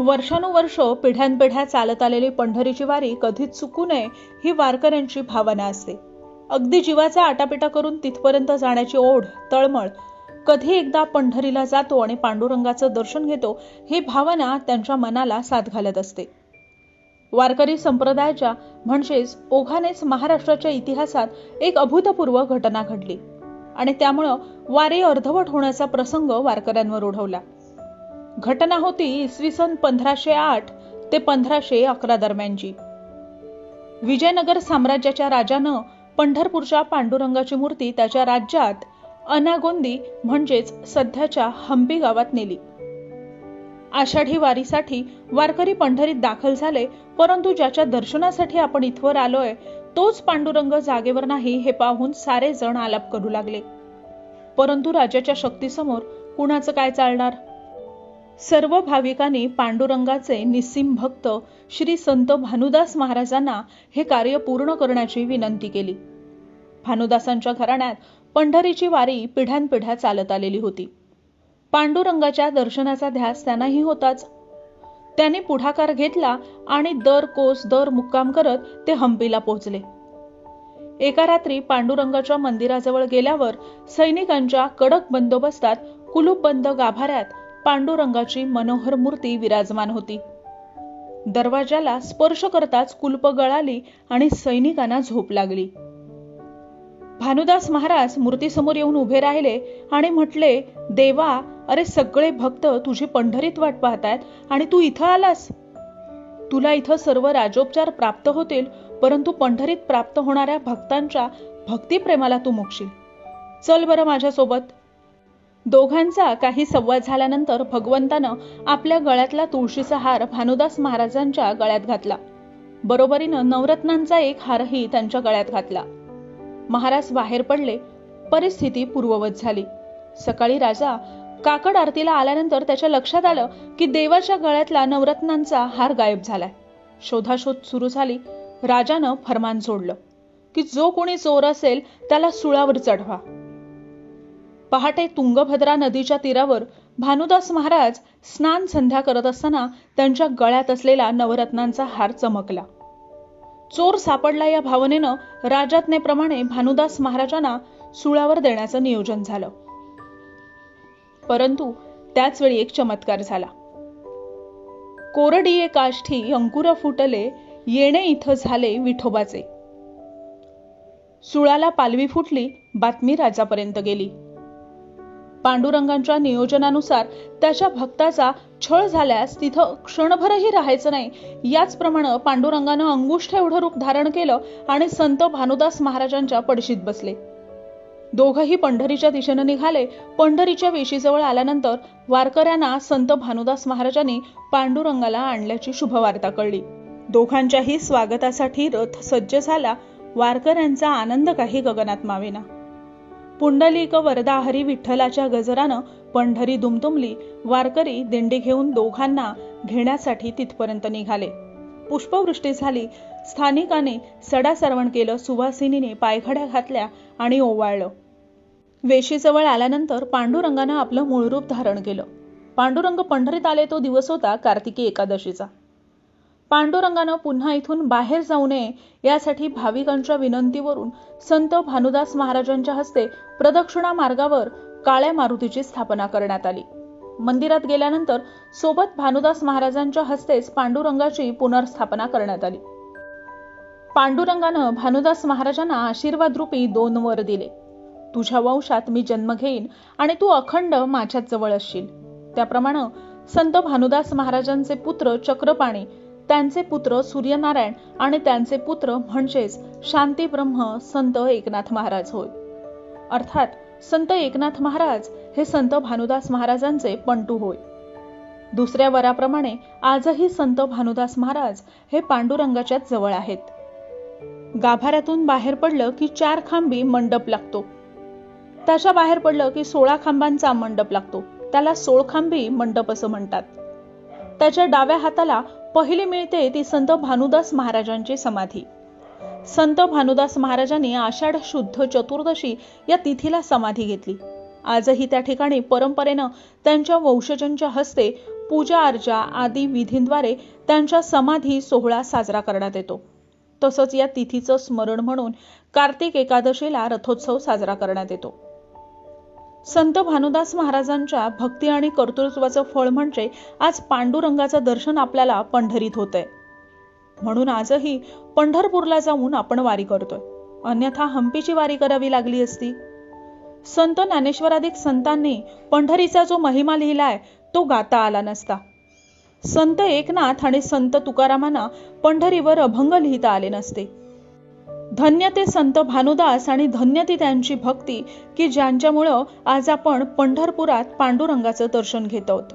वर्षानुवर्ष पिढ्यानपिढ्या चालत आलेली पंढरीची वारी कधीच चुकू नये ही वारकऱ्यांची भावना असते. अगदी जीवाचा आटापिटा करून तिथपर्यंत जाण्याची ओढ तळमळ कधी एकदा पंढरीला जातो आणि पांडुरंगाचं दर्शन घेतो ही भावना त्यांच्या मनाला साथ घालत असते. वारकरी संप्रदायाच्या म्हणजेच ओघानेच महाराष्ट्राच्या इतिहासात एक अभूतपूर्व घटना घडली. आणि त्यामुळं वारे अर्धवट होण्याचा प्रसंग वारकऱ्यांवर ओढवला. घटना होती इसवी सन पंधराशे आठ ते पंधराशे अकरा दरम्यानची. विजयनगर साम्राज्याच्या राजानं पंढरपूरच्या पांडुरंगाची मूर्ती त्याच्या राज्यात अनागोंदी म्हणजेच सध्याच्या हंपी गावात नेली. आषाढी वारीसाठी वारकरी पंढरीत दाखल झाले परंतु ज्याच्या दर्शनासाठी आपण इथवर आलोय तोच पांडुरंग जागेवर नाही हे पाहून सारे जण आलाप करू लागले. परंतु राजाच्या शक्तीसमोर कुणाचं काय चालणार? सर्व भाविकांनी पांडुरंगाचे निस्सीम भक्त श्री संत भानुदास महाराजांना हे कार्य पूर्ण करण्याची विनंती केली. भानुदासांच्या घराण्यात पंढरीची वारी पिढ्यानपिढ्या चालत आलेली होती. पांडुरंगाच्या दर्शनाचा ध्यास त्यांनाही होताच. त्याने पुढाकार घेतला आणि दर कोस दर मुक्काम करत ते हंपीला पोहोचले. एका रात्री पांडुरंगाच्या मंदिराजवळ गेल्यावर सैनिकांच्या कडक बंदोबस्तात कुलूपबंद गाभाऱ्यात पांडुरंगाची मनोहर मूर्ती विराजमान होती. दरवाजाला स्पर्श करताच कुलप गळाली आणि सैनिकांना झोप लागली. भानुदास महाराज मूर्तीसमोर येऊन उभे राहिले आणि म्हटले देवा अरे सगळे भक्त तुझी पंढरीत वाट पाहतायत आणि तू इथं आलास? तुला इथं सर्व राजोपचार प्राप्त होतील परंतु पंढरीत प्राप्त होणाऱ्या भक्तांच्या भक्तिप्रेमाला तू मुकशील चल बरं माझ्यासोबत. दोघांचा काही संवाद झाल्यानंतर भगवंतानं आपल्या गळ्यातला तुळशीचा हार भानुदास महाराजांच्या गळ्यात घातला. बरोबरीनं नवरत्नांचा एक हारही त्यांच्या गळ्यात घातला. महाराज बाहेर पडले. परिस्थिती पूर्ववत झाली. सकाळी राजा काकड आरतीला आल्यानंतर त्याच्या लक्षात आलं की देवाच्या गळ्यातला नवरत्नांचा हार गायब झालाय. शोधाशोध सुरू झाली. राजानं फरमान सोडलं की जो कोणी चोर असेल त्याला सुळावर चढवा. पहाटे तुंगभद्रा नदीच्या तीरावर भानुदास महाराज स्नान संध्या करत असताना त्यांच्या गळ्यात असलेला नवरत्नांचा हार चमकला. चोर सापडला या भावनेनं राजाज्ञेप्रमाणे भानुदास महाराजांना सुळावर देण्याचं नियोजन झालं. परंतु त्याच वेळी एक चमत्कार झाला. कोरडीये काष्ठी अंकुर फुटले येणे इथं झाले विठोबाचे. सुळाला पालवी फुटली बातमी राजापर्यंत गेली. पांडुरंगांच्या नियोजनानुसार त्याच्या भक्ताचा छळ झाल्यास तिथं क्षणभरही राहायचं नाही. याचप्रमाणे पांडुरंगानं अंगुष्ठ एवढं रूप धारण केलं आणि संत भानुदास महाराजांच्या पडशीत बसले. दोघही पंढरीच्या दिशेनं निघाले. पंढरीच्या वेशीजवळ आल्यानंतर वारकऱ्यांना संत भानुदास महाराजांनी पांडुरंगाला आणल्याची शुभवार्ता कळली. दोघांच्याही स्वागतासाठी रथ सज्ज झाला. वारकऱ्यांचा आनंद काही गगनात मावेना. पुंडलिक वरदाहरी विठ्ठलाच्या गजरानं पंढरी दुमदुमली वारकरी दिंडी घेऊन दोघांना घेण्यासाठी तिथपर्यंत निघाले. पुष्पवृष्टी झाली. स्थानिकाने सडा सरवण केलं सुवासिनीने पायघड्या घातल्या आणि ओवाळलं. वेशीजवळ आल्यानंतर पांडुरंगानं आपलं मूळ रूप धारण केलं. पांडुरंग पंढरीत आले तो दिवस होता कार्तिकी एकादशीचा. पांडुरंगानं पुन्हा इथून बाहेर जाऊ नये यासाठी भाविकांच्या विनंतीवरून संत भानुदास महाराजांच्या हस्ते प्रदक्षिणा मार्गावर काळ्या मारुतीची स्थापना करण्यात आली. मंदिरात गेल्यानंतर सोबत भानुदास महाराजांच्या हस्तेच पांडुरंगाची पुनर्स्थापना करण्यात आली. पांडुरंगानं भानुदास महाराजांना आशीर्वाद रूपी दोन वर दिले. तुझ्या वंशात मी जन्म घेईन आणि तू अखंड माझ्याच जवळ असशील त्याप्रमाणे संत भानुदास महाराजांचे पुत्र चक्रपाणी त्यांचे पुत्र सूर्यनारायण आणि त्यांचे पुत्र म्हणजेच शांती ब्रह्म संत एकनाथ महाराज होय. अर्थात संत एकनाथ महाराज हे संत भानुदास महाराजांचे पंटू होय. दुसऱ्या वराप्रमाणे आजही संत भानुदास महाराज हे पांडुरंगाच्या जवळ आहेत. गाभाऱ्यातून बाहेर पडलं की चार खांबी मंडप लागतो. त्याच्या बाहेर पडलं की सोळा खांबांचा मंडप लागतो. त्याला सोळखांबी मंडप असं म्हणतात. त्याच्या डाव्या हाताला पहिली मिळते ती संत भानुदास महाराजांची समाधी. संत भानुदास महाराजांनी आषाढ शुद्ध चतुर्दशी या तिथीला समाधी घेतली. आजही त्या ठिकाणी परंपरेनं त्यांच्या वंशजांच्या हस्ते पूजा अर्चा आदी विधींद्वारे त्यांच्या समाधी सोहळा साजरा करण्यात येतो. तसंच या तिथीचं स्मरण म्हणून कार्तिक एकादशीला रथोत्सव साजरा करण्यात येतो. संत भानुदास महाराजांच्या भक्ती आणि कर्तृत्वाचं फळ म्हणजे आज पांडुरंगाचं दर्शन आपल्याला पंढरीत होतंय. म्हणून आजही पंढरपूरला जाऊन आपण वारी करतोय. अन्यथा हंपीची वारी करावी लागली असती. संत ज्ञानेश्वराधिक संतांनी पंढरीचा जो महिमा लिहिलाय तो गाता आला नसता. संत एकनाथ आणि संत तुकारामांना पंढरीवर अभंग लिहिता आले नसते. धन्य ते संत भानुदास आणि धन्य ती त्यांची भक्ती की ज्यांच्यामुळं आज आपण पंढरपुरात पांडुरंगाचं दर्शन घेत आहोत.